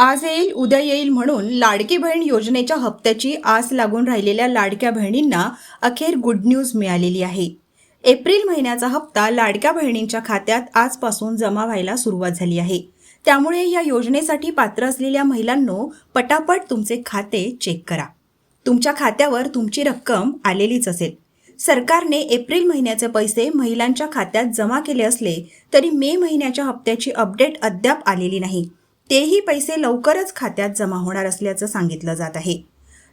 आज येईल उद्या येईल म्हणून लाडकी बहीण योजनेच्या हप्त्याची आस लागून राहिलेल्या लाडक्या बहिणींना अखेर गुड न्यूज मिळालेली आहे. एप्रिल महिन्याचा हप्ता लाडक्या बहिणींच्या खात्यात आजपासून जमा व्हायला सुरुवात झाली आहे. त्यामुळे या योजनेसाठी पात्र असलेल्या महिलांनो पटापट तुमचे खाते चेक करा. तुमच्या खात्यावर तुमची रक्कम आलेलीच असेल. सरकारने एप्रिल महिन्याचे पैसे महिलांच्या खात्यात जमा केले असले तरी मे महिन्याच्या हप्त्याची अपडेट अद्याप आलेली नाही. तेही पैसे लवकरच खात्यात जमा होणार असल्याचं सांगितलं जात आहे.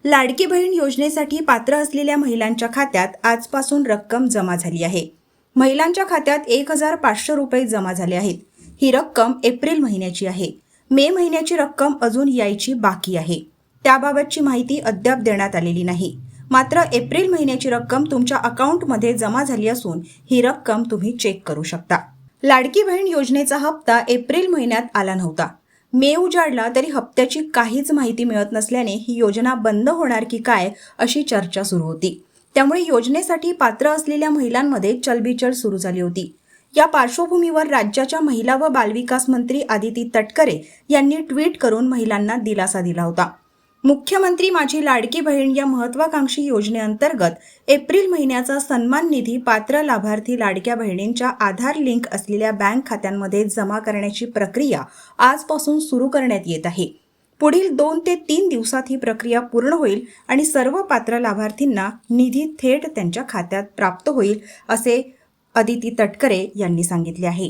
लाडकी बहीण योजनेसाठी पात्र असलेल्या महिलांच्या खात्यात आजपासून रक्कम जमा झाली आहे. महिलांच्या खात्यात एक हजार पाचशे रुपये जमा झाले आहेत. ही रक्कम एप्रिल महिन्याची आहे. मे महिन्याची रक्कम अजून यायची बाकी आहे. त्याबाबतची माहिती अद्याप देण्यात आलेली नाही. मात्र एप्रिल महिन्याची रक्कम तुमच्या अकाउंटमध्ये जमा झाली असून ही रक्कम तुम्ही चेक करू शकता. लाडकी बहीण योजनेचा हप्ता एप्रिल महिन्यात आला नव्हता. मे उजाडला तरी हप्त्याची काहीच माहिती मिळत नसल्याने ही योजना बंद होणार की काय अशी चर्चा सुरू होती. त्यामुळे योजनेसाठी पात्र असलेल्या महिलांमध्ये चलबिचल सुरू झाली होती. या पार्श्वभूमीवर राज्याच्या महिला व बालविकास मंत्री आदिती तटकरे यांनी ट्विट करून महिलांना दिलासा दिला होता. मुख्यमंत्री माझी लाडकी बहीण या महत्वाकांक्षी योजनेअंतर्गत एप्रिल महिन्याचा सन्मान निधी पात्र लाभार्थी लाडक्या बहिणींच्या आधार लिंक असलेल्या बँक खात्यांमध्ये जमा करण्याची प्रक्रिया आजपासून सुरू करण्यात येत आहे. पुढील दोन ते तीन दिवसात ही प्रक्रिया पूर्ण होईल आणि सर्व पात्र लाभार्थींना निधी थेट त्यांच्या खात्यात प्राप्त होईल असे अदिती तटकरे यांनी सांगितले आहे.